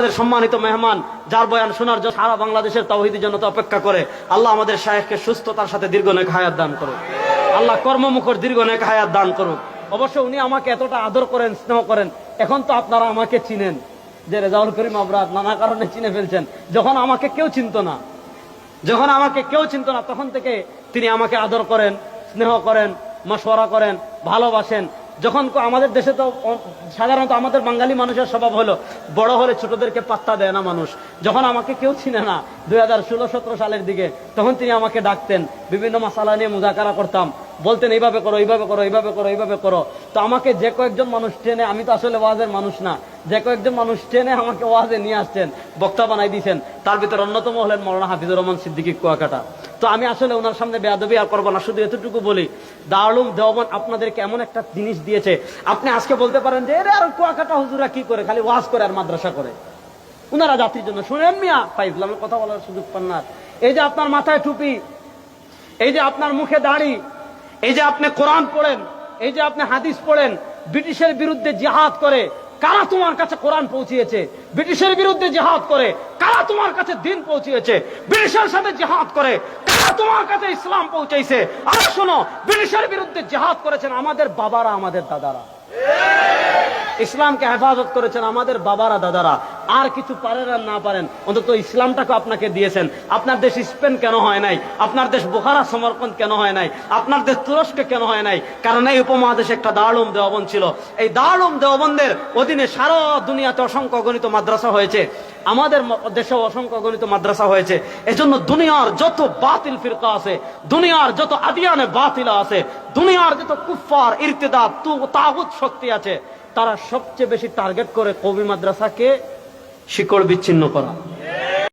সম্মানিত মেহমান, যার বয়ান শোনার জন্য সারা বাংলাদেশের তাওহিদি জনতা অপেক্ষা করে, আল্লাহ আমাদের শাহেখকে সুস্থতার সাথে দীর্ঘ নেক হায়াত দান করুক। আল্লাহ কর্মমুখর দীর্ঘ নেক হায়াত দান করুক। অবশ্য উনি আমাকে এতটা আদর করেন, স্নেহ করেন, এখন তো আপনারা আমাকে চিনেন যে রেজাউল করিম আবরাত নানা কারণে চিনে ফেলছেন। যখন আমাকে কেউ চিনতো না, যখন আমাকে কেউ চিনত না, তখন থেকে তিনি আমাকে আদর করেন, স্নেহ করেন, মশওয়ারা করেন, ভালোবাসেন। যখন আমাদের দেশে তো সাধারণত আমাদের বাঙালি মানুষের স্বভাব হলো, বড় হলে ছোটদেরকে পাত্তা দেয় না মানুষ। যখন আমাকে কেউ চিনে না, দুই হাজার ষোলো সতেরো সালের দিকে, তখন তিনি আমাকে ডাকতেন, বিভিন্ন মশালা নিয়ে মুজাকারা করতাম। বলতেন, এইভাবে করো এইভাবে করো এইভাবে করো এইভাবে করো। তো আমাকে যে কয়েকজন মানুষ টেনে, আমি তো আসলে ওয়াজের মানুষ না, যে কয়েকজন মানুষ টেনে আমাকে ওয়াজে নিয়ে আসছেন বক্তা বানাই দিয়েছেন তার ভিতরে অন্যতম হলেন মৌলানা হাফিজুর রহমান সিদ্দিকী কুয়াকাটা। তো আমি আসলে ওনার সামনে বেয়াদবি আর করব না, শুধু এতটুকু বলি দারুম দেওয়ান আপনাদেরকে এমন একটা জিনিস দিয়েছে। আপনি আজকে বলতে পারেন যে, এরে, আর কুয়াকাটা হুজুরা কি করে? খালি ওয়াজ করে আর মাদ্রাসা করে। উনারা জাতির জন্য। শুনেন মিয়া তাই ইসলামের কথা বলার সুযোগ পান না। এই যে আপনার মাথায় টুপি, এই যে আপনার মুখে দাড়ি, এই যে আপনি কোরআন পড়েন, এই যে আপনি হাদিস পড়েন, ব্রিটিশের বিরুদ্ধে জিহাদ করে কারা তোমার কাছে কোরআন পৌঁছিয়েছে? ব্রিটিশের বিরুদ্ধে জেহাদ করে, কারা তোমার কাছে দিন পৌঁছিয়েছে? ব্রিটিশের সাথে জেহাদ করে, কারা তোমার কাছে ইসলাম পৌঁছাইছে? আর শোনো, ব্রিটিশের বিরুদ্ধে জেহাদ করেছেন আমাদের বাবারা, আমাদের দাদারা। ইসলামকে হেফাজত করেছেন আমাদের বাবারা, দাদারা। আর কিছু পারেন আর না পারেন, অন্তত ইসলামটাকে আপনাকে দিয়েছেন। আপনার দেশ স্পেন কেন হয় নাই? আপনার দেশ বোখারা সমর্পণ কেন হয় নাই? আপনার দেশ তুরস্ক কেন হয় নাই? কারণ এই উপমহাদেশে একটা দারুম দেওবন ছিল। এই দারুম দেওবন্দের অধীনে সারা দুনিয়াতে অসংখ্য গণিত মাদ্রাসা হয়েছে। আমাদের দেশে অসংখ্য গণিত মাদ্রাসা হয়েছে। এজন্য দুনিয়ার যত বাতিল ফিরকা আছে, দুনিয়ার যত আদিয়ানে বাতিলা আছে, দুনিয়ার যত কুফার ইরতিদাদ, তু তাগুত শক্তি আছে, তারা সবচেয়ে বেশি টার্গেট করে কবি মাদ্রাসাকে শিকড় বিচ্ছিন্ন করা।